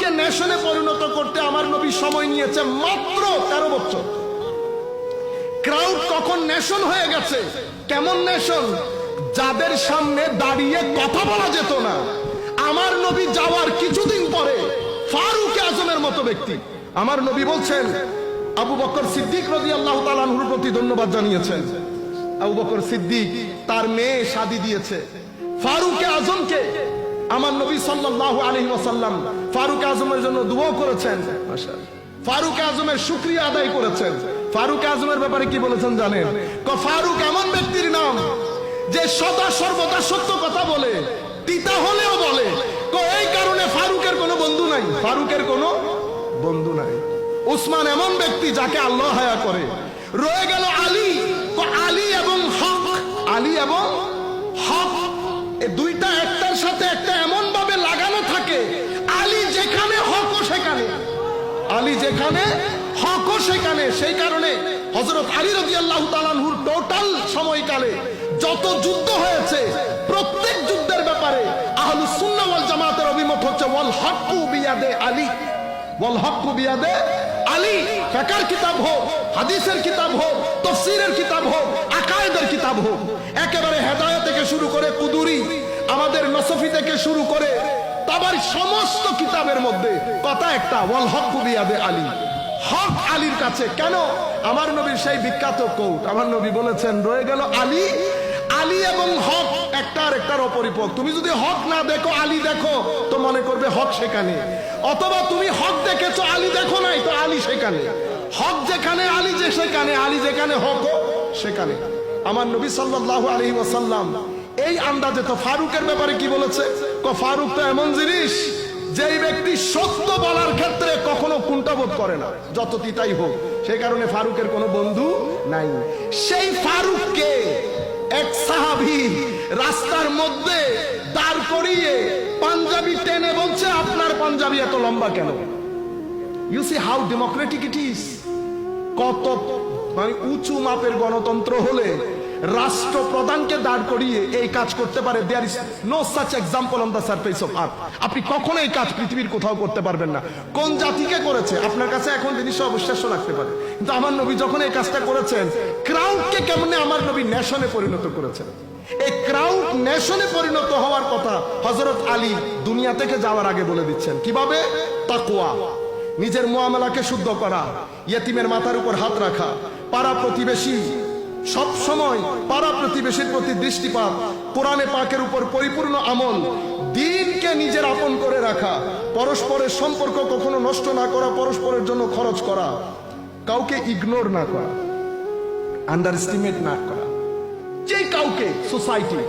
ক্রাউডকে ন্যাশনে পরিণত করতে আমার নবী সময় নিয়েছে মাত্র তেরো বছর। ক্রাউড কখন ন্যাশন হয়ে গেছে? কেমন ন্যাশন? যাদের সামনে দাঁড়িয়ে কথা বলা যেত না। আমার নবী যাওয়ার কিছুদিন পরে ফারুক আজমের মতো ব্যক্তি। আমার নবী বলছেন, আবু বকর সিদ্দিক রাজি আল্লাহ তালানহুর প্রতি ধন্যবাদ জানিয়েছেন। আবু বকর সিদ্দিক তার মেয়ে শাদি দিয়েছে। ফারুক আজমকে আমার নবী সাল্লাল্লাহু আলাইহি ওয়াসাল্লাম ফারুক আজমের জন্য দোয়া করেছেন। মাশাআল্লাহ। ফারুক আজমের শুক্রিয়া আদায় করেছেন। ফারুক আজমের ব্যাপারে কি বলেছেন জানেন? ক ফারুক এমন ব্যক্তির নাম যে সদা সর্বদা সত্য কথা বলে তিতা হলেও বলে। ক এই কারণে ফারুকের কোনো বন্ধু নাই। ফারুকের কোনো বন্ধু নাই। উসমান এমন ব্যক্তি যাকে আল্লাহ হায়া করে। রয়ে গেল আলী। ক আলী এবং হক। আলী এবং আলী যেখানে, হকও সেখানে। সেই কারণে হজরত আলী রবি আল্লাহ তালানহুর টোটাল সময়কালে যত যুদ্ধ হয়েছে, প্রত্যেক যুদ্ধের ব্যাপারে আহলু সুন্না ওয়াল জামাতের অভিমত হচ্ছে, ওয়াল হক্কু বিয়াদে আলী। ওয়াল হক্কু বিয়াদে আলী। ফেকার কিতাব হোক, হাদিসের কিতাব হোক, তফসিরের কিতাব হোক, আকায়েদের কিতাব হোক, একেবারে হেদায়া থেকে শুরু করে কুদুরি, আমাদের নসফি থেকে শুরু করে তাবার সমস্ত কিতাবের মধ্যে কথা একটা, ওয়াল হক বিয়াদে আলী। হক আলীর কাছে কেন? আমার নবীর সেই বিখ্যাত কৌট। আমার নবী বলেছেন, রয়ে গেল আলী। আলী এবং হক একটা আর একটার অপরিপক তুমি যদি হক না দেখো, আলী দেখো, তো মনে করবে হক সেখানে। অথবা তুমি হক দেখেছ, আলী দেখো নাই, তো আলী সেখানে। হক যেখানে, আলী যে সেখানে, আলী যেখানে হক সেখানে। আমার নবী সাল্লাল্লাহু আলাইহি ওয়াসাল্লাম এই আন্দাজে তো ফারুকের ব্যাপারে কি বলেছে? ফারুক তো এমন জিনিস, যেই ব্যক্তি সত্য বলার ক্ষেত্রে কখনো কুণ্ঠাবোধ করে না, যত তিতাই হোক। সেই কারণে ফারুকের কোনো বন্ধু নাই। সেই ফারুককে এক সাহাবি রাস্তার মধ্যে দাঁড় করিয়ে পাঞ্জাবি টেনে বলছে, আপনার পাঞ্জাবি এত লম্বা কেন? You see how democratic it is কত মানে উঁচু মাপের গণতন্ত্র হলে রাষ্ট্রপ্রধানকে দাঁড় করিয়ে এই কাজ করতে পারে। There is no such example on the surface of earth আপনি কখনো এই কাজ পৃথিবীর কোথাও করতে পারবেন না। কোন জাতিকে করেছে? আপনার কাছে এখন জিনিসটা অবিশ্বাস্য লাগতে পারে। কিন্তু আমার নবী যখন এই কাজটা করেছেন ক্রাউডকে কেমনে আমার নবী ন্যাশনে পরিণত করেছেন? এই ক্রাউড ন্যাশনে পরিণত হওয়ার কথা হজরত আলী দুনিয়া থেকে যাওয়ার আগে বলে দিচ্ছেন। কীভাবে? তাকুয়া নিজের মোয়ামেলাকে শুদ্ধ করা, ইয়েতিমের মাথার উপর হাত রাখা, পাড়া প্রতিবেশী সব সময় পাড়া প্রতিবেশীর প্রতি দৃষ্টিপাত, কোরআনে পাকের উপর পরিপূর্ণ আমল, দিনকে নিজের আপন করে রাখা, পরস্পরের সম্পর্ক কখনো নষ্ট না করা, পরস্পরের জন্য খরচ করা, কাউকে ইগনোর না করা আন্ডার এস্টিমেট না করা, যে কাউকে সোসাইটি